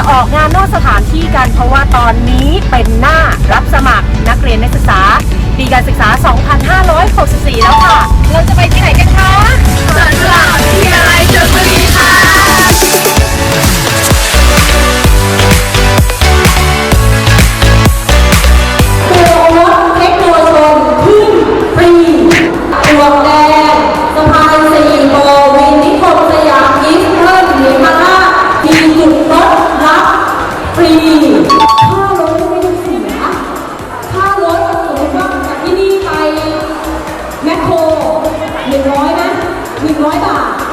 จะออกงานนอกสถานที่กัน เพราะว่าตอนนี้เป็นหน้ารับสมัครนักเรียนนักศึกษาปีการศึกษา 2564 แล้ว 100 บาท